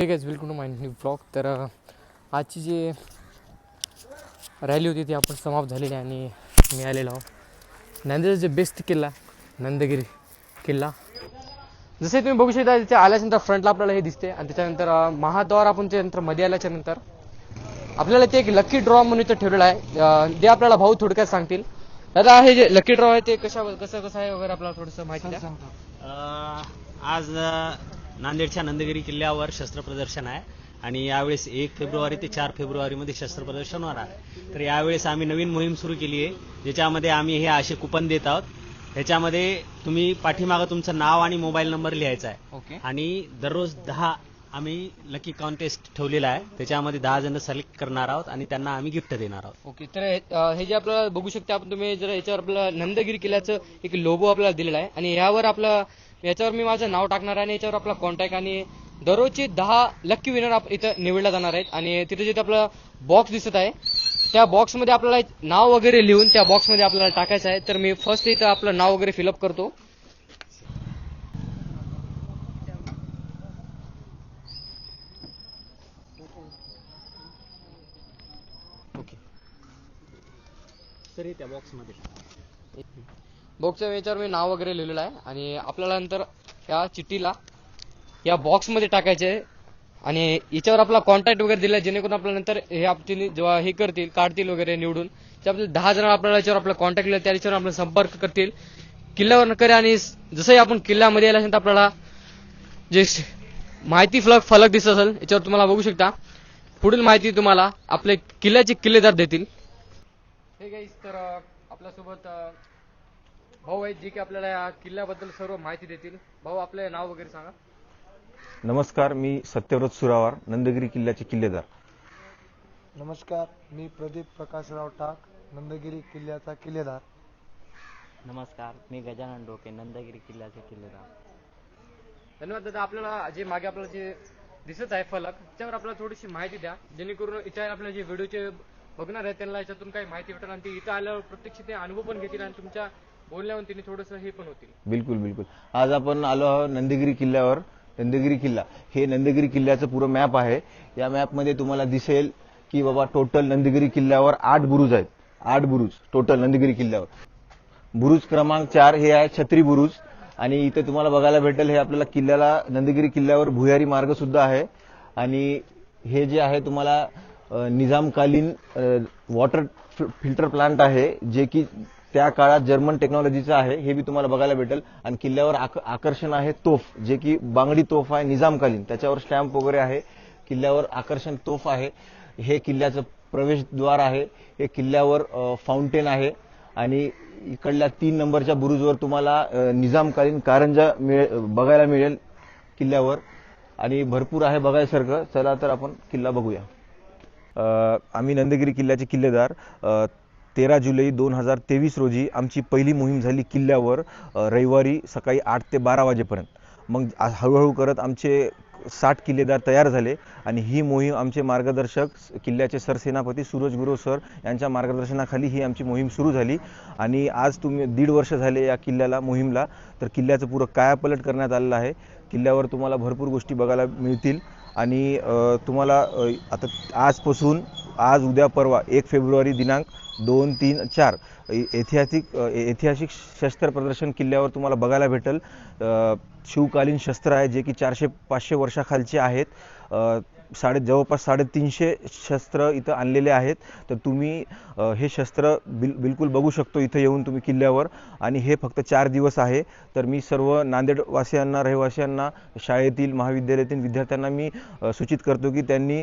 ठीक आहे welcome to my new blog तर आजची जी रॅली होती ती आपण समाप्त झालेली आहे आणि मी आलेलो आहो नांदेडचा जे बेस्ट किल्ला नंदगिरी किल्ला. जसे तुम्ही बघू शकता तिथे आल्याच्यानंतर फ्रंटला आपल्याला हे दिसते आणि त्याच्यानंतर महाद्वार आपण त्यानंतरमध्ये आल्याच्यानंतर आपल्याला ते एक लकी ड्रॉ म्हणून इथं ठेवलेलं आहे. जे ते आपल्याला भाऊ थोडक्यात सांगतील. दादा हे जे लकी ड्रॉ आहे ते कशा कसं कसं आहे वगैरे आपल्याला थोडंसं माहिती आज नांदेडच्या नंदगिरी किल्ल्यावर शस्त्र प्रदर्शन आहे आणि यावेळेस एक फेब्रुवारी ते चार फेब्रुवारीमध्ये शस्त्र प्रदर्शन होणार आहे. तर यावेळेस आम्ही नवीन मोहीम सुरू केली आहे ज्याच्यामध्ये आम्ही हे असे कुपन देत आहोत. ह्याच्यामध्ये तुम्ही पाठीमागं तुमचं नाव आणि मोबाईल नंबर लिहायचा आहे. ओके. आणि दररोज दहा आम्ही लकी कॉन्टेस्ट ठेवलेला आहे. त्याच्यामध्ये दहा जण सिलेक्ट करणार आहोत आणि त्यांना आम्ही गिफ्ट देणार आहोत. ओके. तर अ, हे जे आपल्याला बघू शकता आपण तुम्ही जर याच्यावर आपलं नंदगिरी किल्ल्याचं एक लोगो आपल्याला दिलेला आहे. आणि यावर आपलं याच्यावर मी माझं नाव टाकणार आहे आणि याच्यावर आपला कॉन्टॅक्ट आणि दररोजचे दहा लक्की विनर इथं निवडला जाणार आहेत. आणि तिथे जिथे आपलं बॉक्स दिसत आहे त्या बॉक्समध्ये आपल्याला एक नाव वगैरे लिहून त्या बॉक्समध्ये आपल्याला टाकायचं आहे. तर मी फर्स्ट इथं आपलं नाव वगैरे फिलअप करतो. ओके तरी त्या बॉक्समध्ये बॉक्सच्या याच्यावर मी नाव वगैरे लिहिलेलं आहे. आणि आपल्याला नंतर या चिठ्ठीला या बॉक्समध्ये टाकायचे आहे. आणि याच्यावर आपला कॉन्टॅक्ट वगैरे दिला जेणेकरून आपल्याला नंतर हे आपण जेव्हा हे करतील काढतील वगैरे निवडून ते आपल्याला दहा जण आपल्याला याच्यावर आपला कॉन्टॅक्ट दिला त्या याच्यावर आपला संपर्क करतील. किल्ल्यावर नकर आणि जसंही आपण किल्ल्यामध्ये गेलं असेल तर आपल्याला जे माहिती फलक फलक दिसत असेल याच्यावर तुम्हाला बघू शकता. पुढील माहिती तुम्हाला आपले किल्ल्याचे किल्लेदार देतील. हे गाईस तर आपल्यासोबत भाऊ आहेत जे की आपल्याला या किल्ल्याबद्दल सर्व माहिती देतील. भाऊ आपले नाव वगैरे सांगा. नमस्कार मी सत्यव्रत सुरावार नंदगिरी किल्ल्याचे किल्लेदार. नमस्कार मी प्रदीप प्रकाशराव टाक नंदगिरी किल्ल्याचा किल्लेदार. नमस्कार मी गजानन डोके नंदगिरी किल्ल्याचे किल्लेदार. धन्यवाद दादा आपल्याला जे मागे आपल्याला जे दिसत आहे फलक त्यावर आपल्याला थोडीशी माहिती द्या. जेणेकरून इथे आपल्या जे व्हिडिओचे बघणार आहेत त्यांना याच्यातून काही माहिती भेटेल. आणि ते इथं आल्यावर प्रत्यक्ष ते अनुभव पण घेतील आणि तुमच्या बोलल्यावर तिने थोडस हे पण होतील. बिलकुल बिलकुल. आज आपण आलो आहोत नंदगिरी किल्ल्यावर. नंदगिरी किल्ला. हे नंदगिरी किल्ल्याचं पुरं मॅप आहे. या मॅपमध्ये तुम्हाला दिसेल की बाबा टोटल नंदगिरी किल्ल्यावर आठ बुरुज आहेत. आठ बुरुज टोटल नंदगिरी किल्ल्यावर. बुरुज क्रमांक चार हे आहे छत्री बुरुज. आणि इथे तुम्हाला बघायला भेटेल हे आपल्याला किल्ल्याला नंदगिरी किल्ल्यावर भुयारी मार्ग सुद्धा आहे. आणि हे जे आहे तुम्हाला निजामकालीन वॉटर फिल्टर प्लांट आहे जे की त्या काळात जर्मन टेक्नॉलॉजीचं आहे हे बी तुम्हाला बघायला भेटेल. आणि किल्ल्यावर आक- आकर्षण आहे तोफ जे की बांगडी तोफ आहे निजामकालीन. त्याच्यावर स्टॅम्प वगैरे आहे. किल्ल्यावर आकर्षण तोफ आहे. हे किल्ल्याचं प्रवेशद्वार आहे. हे किल्ल्यावर फाउंटेन आहे. आणि इकडल्या तीन नंबरच्या बुरुजवर तुम्हाला निजामकालीन कारंजा मिळे बघायला मिळेल किल्ल्यावर. आणि भरपूर आहे बघायसारखं. चला तर आपण किल्ला बघूया. आम्ही नंदगिरी किल्ल्याचे किल्लेदार. तेरा जुलै दोन हजार तेवीस रोजी आमची पहिली मोहीम झाली किल्ल्यावर रविवारी सकाळी आठ ते बारा वाजेपर्यंत. मग हळूहळू करत आमचे साठ किल्लेदार तयार झाले आणि ही मोहीम आमचे मार्गदर्शक किल्ल्याचे सरसेनापती सूरज गुरव सर यांच्या मार्गदर्शनाखाली ही आमची मोहीम सुरू झाली. आणि आज तुम्ही दीड वर्ष झाले या किल्ल्याला मोहीमला. तर किल्ल्याचं पुरं कायापलट करण्यात आलेलं आहे. किल्ल्यावर तुम्हाला भरपूर गोष्टी बघायला मिळतील. आणि तुम्हाला आता आजपासून आज उद्या परवा एक फेब्रुवारी दिनांक दोन तीन चार ऐतिहासिक ऐतिहासिक शस्त्र प्रदर्शन किल्ल्यावर तुम्हाला बघायला भेटेल. शिवकालीन शस्त्र आहे जे की चारशे पाचशे वर्षाखालचे आहेत. साडे जवळपास साडेतीनशे शस्त्र इथं आणलेले आहेत. तर तुम्ही हे शस्त्र बिल बिलकुल बघू शकतो इथं येऊन तुम्ही किल्ल्यावर. आणि हे फक्त चार दिवस आहे. तर मी सर्व नांदेडवासियांना रहिवासियांना शाळेतील महाविद्यालयातील विद्यार्थ्यांना मी सूचित करतो की त्यांनी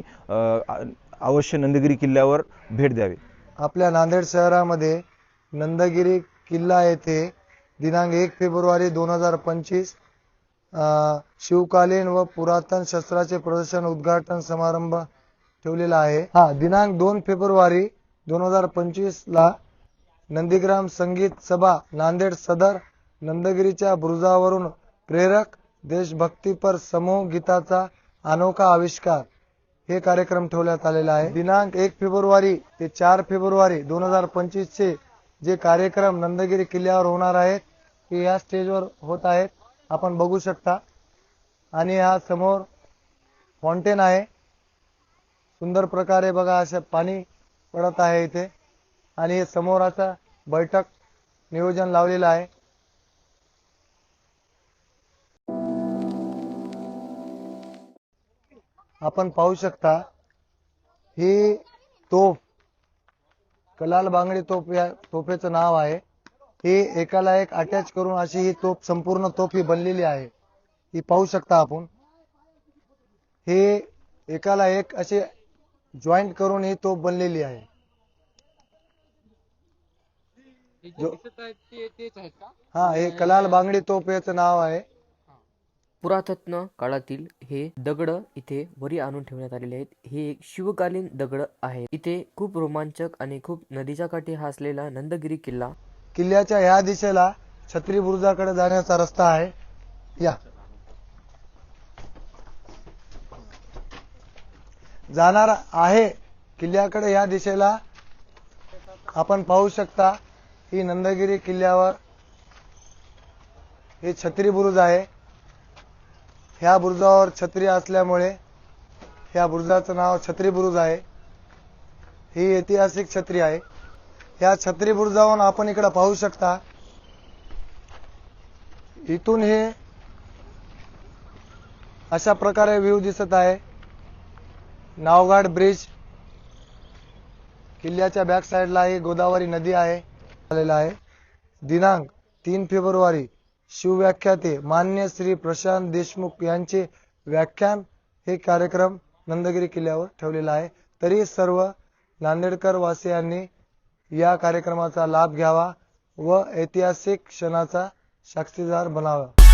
अवश्य नंदगिरी किल्ल्यावर भेट द्यावी. आपल्या नांदेड शहरामध्ये नंदगिरी किल्ला येथे दिनांक एक फेब्रुवारी दोन हजार पंचवीस शिवकालीन व पुरातन शस्त्राचे प्रदर्शन उद्घाटन समारंभ ठेवलेला आहे. हा दिनांक दोन फेब्रुवारी दोन हजार पंचवीस ला नंदीग्राम संगीत सभा नांदेड सदर नंदगिरीच्या बुरुजावरून प्रेरक देशभक्तीपर समूह गीताचा अनोखा आविष्कार हे कार्यक्रम ठेवण्यात आलेला आहे. दिनांक एक फेब्रुवारी ते चार फेब्रुवारी दोन हजार पंचवीस चे जे कार्यक्रम नंदगिरी किल्ल्यावर होणार आहेत ते या स्टेजवर होत आहेत. आपण बघू शकता. आणि हा समोर फाउंटेन आहे. सुंदर प्रकारे बघा असं पाणी पडत आहे इथे. आणि समोर असं बैठक नियोजन लावलेलं आहे. आपण पाहू शकता ही तोफ कलाल बांगडी तोफ या तोफेचं नाव आहे. ही एकाला एक अटॅच करून अशी ही तोफ संपूर्ण तोफ ही बनलेली आहे. ही पाहू शकता आपण. हे एकाला एक असे जॉईंट करून ही तोफ बनलेली आहे. हे हा हे कलाल बांगडी तोफ याचं नाव आहे. पुरातत्व काळातील हे दगड इथे वरी आणून ठेवण्यात आलेले आहेत. हे एक शिवकालीन दगड आहे. इथे खूप रोमांचक आणि खूप नदीच्या काठी हा असलेला नंदगिरी किल्ला. किल्ल्याच्या ह्या दिशेला छत्री बुरुजाकडे जाण्याचा रस्ता आहे. या. जाणार आहे किल्ल्याकडे या दिशेला. आपण पाहू शकता ही नंदगिरी किल्ल्यावर हे छत्री बुरुज आहे. ह्या बुरुजावर छत्री असल्यामुळे ह्या बुरुजाचं नाव छत्री बुरुज आहे. ही ऐतिहासिक छत्री आहे. या छत्री बुरुजावरून आपण इकडे पाहू शकता इथून हे अशा प्रकारे व्ह्यू दिसत आहे. नावघाट ब्रिज किल्ल्याच्या बॅक साईडला ही गोदावरी नदी आहे. आलेला आहे. दिनांक तीन फेब्रुवारी शिवव्याख्याते मान्य श्री प्रशांत देशमुख यांचे व्याख्यान हे कार्यक्रम नंदगिरी किल्ल्यावर ठेवलेला आहे. तरी सर्व नांदेडकर वासियांनी या कार्यक्रमाचा लाभ घ्यावा व ऐतिहासिक क्षणाचा साक्षीदार बनावा.